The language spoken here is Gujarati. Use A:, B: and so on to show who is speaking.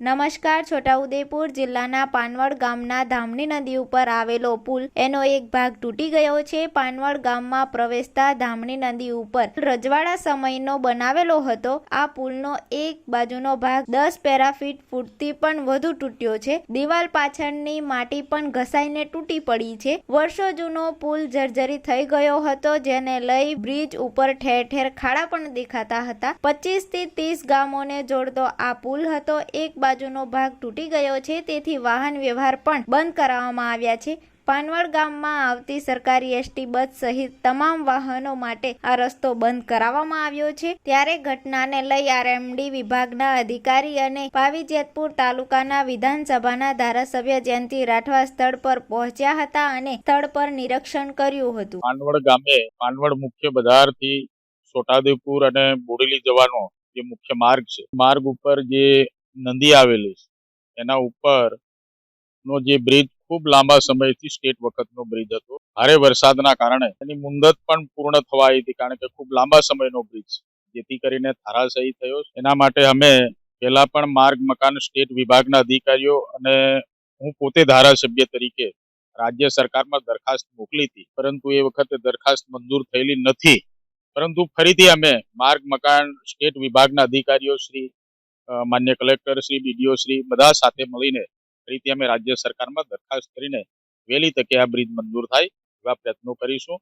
A: નમસ્કાર, છોટાઉદેપુર જિલ્લાના પાનવડ ગામના ધામની નદી ઉપર આવેલો પુલ. એનો એક ભાગ તૂટી ગયો છે. પાનવડ ગામમાં પ્રવેશતા ધામની નદી ઉપર રજવાડા સમયનો બનાવેલો હતો. આ પુલનો એક બાજુનો ભાગ દસ પેરાફીટ ફૂટથી પણ વધુ તૂટ્યો છે. દિવાલ પાછળની માટી પણ ઘસાઈને તૂટી પડી છે. વર્ષો જૂનો પુલ જર્જરી થઈ ગયો હતો, જેને લઈ બ્રિજ ઉપર ઠેર ઠેર ખાડા પણ દેખાતા હતા. પચીસથી ત્રીસ ગામોને જોડતો આ પુલ હતો. એક બાજુનો ભાગ તૂટી ગયો છે, તેથી વાહન વ્યવહાર પણ બંધ કરાવવામાં આવ્યા છે. પાનવડ ગામમાં આવતી સરકારી એસટી બસ સહિત તમામ વાહનો માટે આ રસ્તો બંધ કરાવવામાં આવ્યો છે. ત્યારે ઘટનાને લઈ આરએમડી વિભાગના અધિકારી અને પાવીજેતપુર તાલુકાના વિધાનસભાના ધારાસભ્ય જયંતિ રાઠવા સ્થળ પર પહોંચ્યા હતા અને સ્થળ પર નિરીક્ષણ કર્યું હતું.
B: પાનવડ ગામે પાનવડ મુખ્ય બજારથી છોટાઉદેપુર અને બોડેલી જવાનો જે મુખ્ય માર્ગ છે, માર્ગ ઉપર જે નદી આવેલી છે. એના ઉપર નો જે બ્રિજ ખૂબ લાંબા સમયથી સ્ટેટ વખતનો બ્રિજ હતો. ભારે વરસાદના કારણે એની મુંદત પણ પૂર્ણ થવાઈ હતી કારણ કે ખૂબ લાંબા સમયનો બ્રિજ જેથી કરીને ધારાશાયી થયો એના માટે અમે પહેલા પણ માર્ગ, મકાન, સ્ટેટ વિભાગના અધિકારીઓ અને હું પોતે ધારાસભ્ય તરીકે રાજ્ય સરકારમાં દરખાસ્ત મોકલી હતી. પરંતુ એ વખતે દરખાસ્ત મંજૂર થયેલી નથી. પરંતુ ફરીથી અમે માર્ગ, મકાન, સ્ટેટ વિભાગના અધિકારીઓ શ્રી માન્ય કલેક્ટર શ્રી, બીડીઓ શ્રી બધા સાથે મળીને ફરીથી અમે રાજ્ય સરકારમાં દરખાસ્ત કરીને વહેલી તકે આ બ્રિજ મંજૂર થાય એવા પ્રયત્નો કરીશું.